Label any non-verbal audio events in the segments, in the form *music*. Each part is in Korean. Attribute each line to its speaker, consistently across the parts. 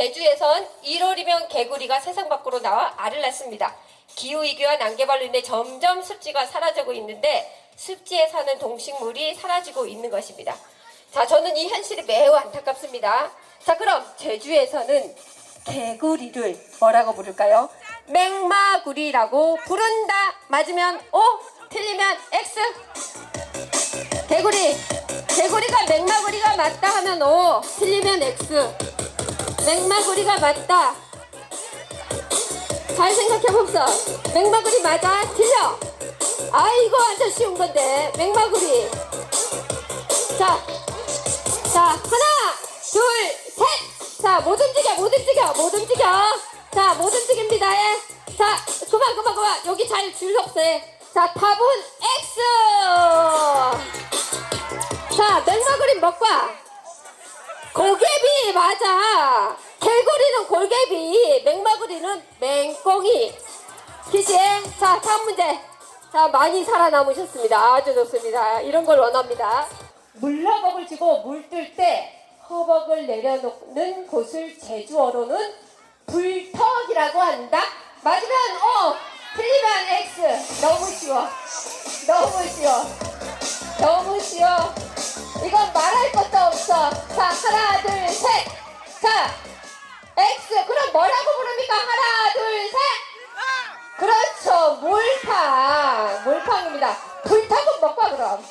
Speaker 1: 제주에선 1월이면 개구리가 세상 밖으로 나와 알을 낳습니다. 기후위기와 난개발로 인해 점점 습지가 사라지고 있는데 습지에 사는 동식물이 사라지고 있는 것입니다. 자, 저는 이 현실이 매우 안타깝습니다. 자, 그럼 제주에서는 개구리를 뭐라고 부를까요? 맹마구리라고 부른다. 맞으면 O, 틀리면 X. 개구리. 개구리가 맹마구리가 맞다 하면 O, 틀리면 X. 맹마구리가 맞다. 잘 생각해봅사. 맹마구리 맞아? 틀려. 아이고, 완전 쉬운 건데. 맹마구리. 자, 자, 하나, 둘, 셋. 자, 못 움직여, 못 움직여, 못 움직여. 자, 못 움직입니다. 예. 자, 그만, 그만, 그만. 여기 잘 줄섰어요. 자, 답은 X. 자, 맹마구리 먹고 와. 골개비 맞아. 개구리는 골개비, 맹마구리는 맹꽁이. 기시에 자 다음 문제. 자 많이 살아남으셨습니다. 아주 좋습니다. 이런 걸 원합니다. 물러벅을 쥐고 물뜰 때 허벅을 내려놓는 곳을 제주어로는 불턱이라고 한다. 맞으면 O, 틀리면 X. 너무 쉬워. 너무 쉬워. 너무 쉬워. 이건 몰팡. 몰팡입니다. 불타고 먹고 와, 그럼.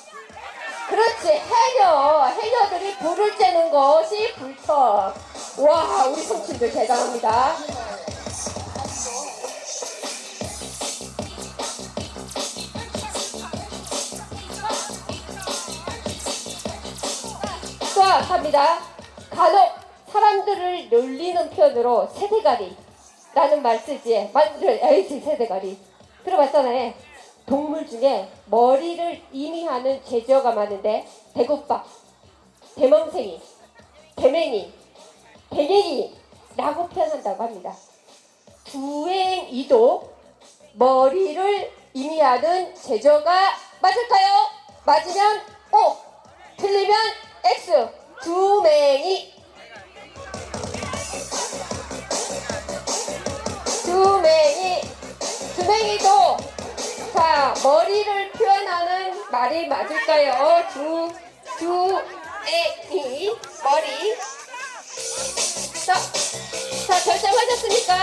Speaker 1: 그렇지. 해녀. 해녀들이 불을 쬐는 것이 불턱. 와, 우리 손님들 대단합니다. 자, 갑니다. 간혹 사람들을 놀리는 표현으로 세대가리라는 말 쓰지. 만들 에이지 세대가리. 들어봤잖아요. 동물 중에 머리를 이미하는 제주어가 많은데 대국밥, 대멍생이, 대맹이, 대갱이라고 표현한다고 합니다. 두행이도 머리를 의미하는 제조가 맞을까요? 맞으면 O, 틀리면 X. 말이 맞을까요? 두 두애이 머리. 자, 자 결정하셨습니까?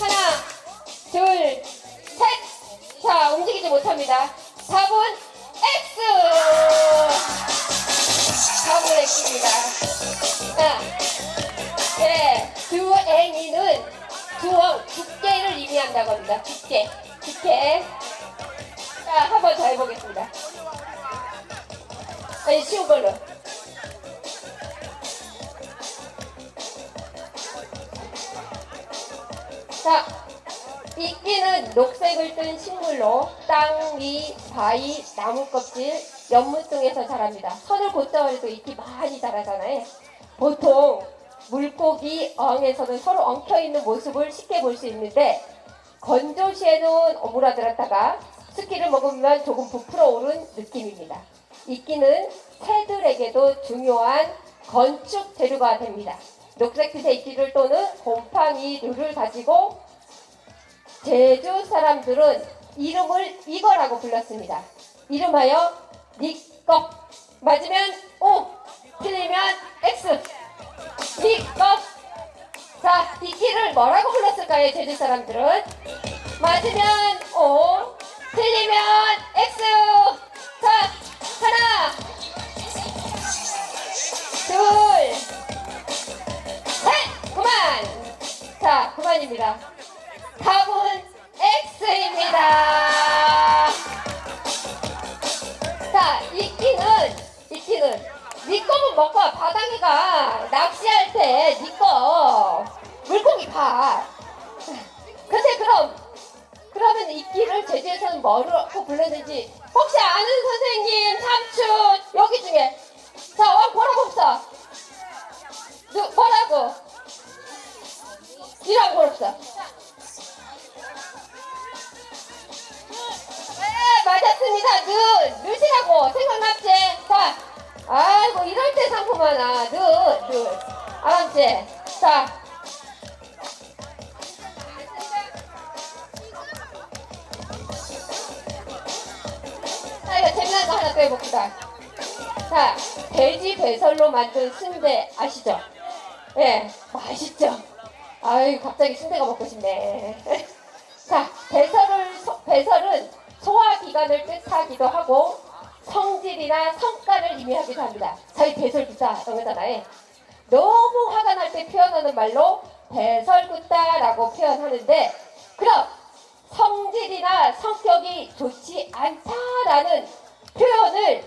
Speaker 1: 하나, 둘, 셋. 자, 움직이지 못합니다. 답은 X. 답은 X입니다. 자, 네, 두 앵이는 두엉, 두께를 의미한다고 합니다. 두께, 두께. 자, 한 번 더 해보겠습니다. 아니, 쉬운 걸로. 자, 이끼는 녹색을 뗀 식물로 땅 위, 바위, 나무 껍질, 연못 등에서 자랍니다. 선을 걷다해도 이끼 많이 자라잖아요. 보통 물고기, 어항에서는 서로 엉켜 있는 모습을 쉽게 볼 수 있는데 건조시에는 오므라들었다가 스키를 먹으면 조금 부풀어 오른 느낌입니다. 이끼는 새들에게도 중요한 건축 재료가 됩니다. 녹색빛의 이끼를 또는 곰팡이 룰을 가지고 제주 사람들은 이름을 이거라고 불렀습니다. 이름하여 니꺽 맞으면 O 틀리면 X 니꺽 자 이끼를 뭐라고 불렀을까요 제주 사람들은 맞으면 O 틀리면 X 자 하나. 둘 셋. 그만. 자 그만입니다. 답은 뭐라고 불렀는지, 혹시 아는 선생님, 삼촌, 여기 중에, 자, 와, 뭐라고 없어? 누, 뭐라고? 이라고 없어. 네, 맞았습니다. 늦, 늦이라고 생각났지? 자, 아이고, 이럴 때 상품 하나. 늦, 늦. 알았지? 자. 자, 하나 더 해봅시다. 자, 돼지 배설로 만든 순대 아시죠? 예, 맛있죠? 아유, 갑자기 순대가 먹고 싶네. *laughs* 자, 배설을, 소- 배설은 소화기관을 뜻하기도 하고 성질이나 성과를 의미하기도 합니다. 저희 배설 굿다 그러잖아요. 너무 화가 날 때 표현하는 말로 배설굿다라고 표현하는데 그럼 성질이나 성격이 좋지 않다라는 표현을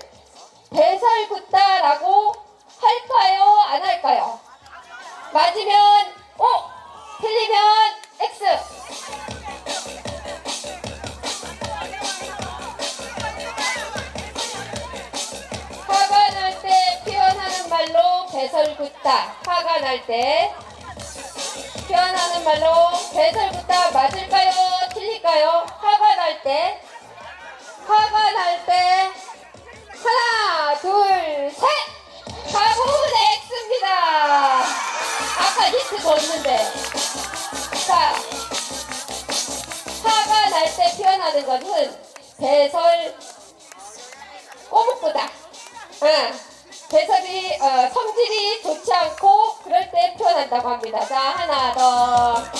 Speaker 1: 배설굿다라고 할까요? 안 할까요? 맞으면 O, 틀리면 X. 화가 날 때 표현하는 말로 배설굿다. 화가 날 때 표현하는 말로 배설굿다 맞을까요? 틀릴까요? 화가 날 때, 화가 날 하는 것은 배설 꼬목보다. 응. 배설이 어, 성질이 좋지 않고 그럴 때 표현한다고 합니다. 자 하나 더